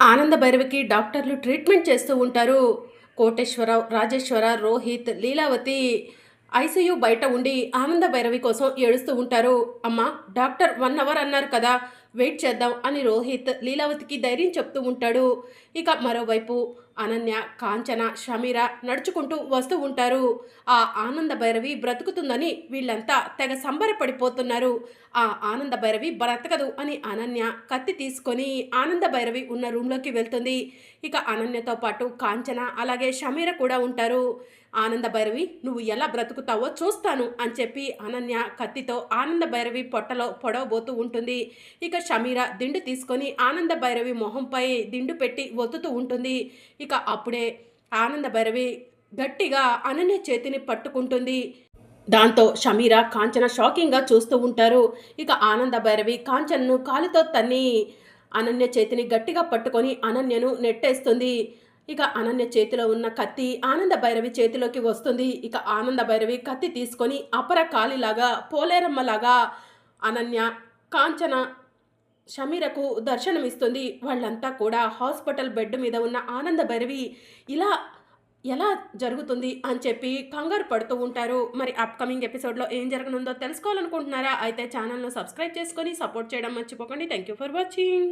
ఆనంద భైరవికి డాక్టర్లు ట్రీట్మెంట్ చేస్తూ ఉంటారు. కోటేశ్వర రాజేశ్వర రోహిత్ లీలావతి ఐసీయూ బయట ఉండి ఆనంద భైరవి కోసం ఏడుస్తూ ఉంటారు. అమ్మా డాక్టర్ వన్ అవర్ అన్నారు కదా వెయిట్ చేద్దాం అని రోహిత్ లీలావతికి ధైర్యం చెప్తూ ఉంటాడు. ఇక మరోవైపు అనన్య కాంచన షమీర నడుచుకుంటూ వస్తూ ఉంటారు. ఆ ఆనంద భైరవి బ్రతుకుతుందని వీళ్ళంతా తెగ సంబరపడిపోతున్నారు. ఆ ఆనంద భైరవి బ్రతకదు అని అనన్య కత్తి తీసుకొని ఆనంద భైరవి ఉన్న రూమ్లోకి వెళ్తుంది. ఇక అనన్యతో పాటు కాంచన అలాగే షమీర కూడా ఉంటారు. ఆనంద భైరవి నువ్వు ఎలా బ్రతుకుతావో చూస్తాను అని చెప్పి అనన్య కత్తితో ఆనంద భైరవి పొట్టలో పొడవబోతూ ఉంటుంది. ఇక షమీర దిండు తీసుకొని ఆనంద భైరవి మొహంపై దిండు పెట్టి ఒత్తుతూ ఉంటుంది. ఇక అప్పుడే ఆనంద భైరవి గట్టిగా అనన్య చేతిని పట్టుకుంటుంది. దాంతో షమీర కాంచన షాకింగ్గా చూస్తూ ఉంటారు. ఇక ఆనంద భైరవి కాంచన్ను కాలుతో తన్ని అనన్య చేతిని గట్టిగా పట్టుకొని అనన్యను నెట్టేస్తుంది. ఇక అనన్య చేతిలో ఉన్న కత్తి ఆనంద భైరవి చేతిలోకి వస్తుంది. ఇక ఆనంద భైరవి కత్తి తీసుకొని అపర కాలిలాగా పోలేరమ్మలాగా అనన్య కాంచన షమీరకు దర్శనమిస్తుంది. వాళ్ళంతా కూడా హాస్పిటల్ బెడ్ మీద ఉన్న ఆనంద భైరవి ఇలా ఎలా జరుగుతుంది అని చెప్పి కంగారు పడుతూ ఉంటారు. మరి అప్కమింగ్ ఎపిసోడ్లో ఏం జరగనుందో తెలుసుకోవాలనుకుంటున్నారా? అయితే ఛానల్ను సబ్స్క్రైబ్ చేసుకొని సపోర్ట్ చేయడం మర్చిపోకండి. Thank you for watching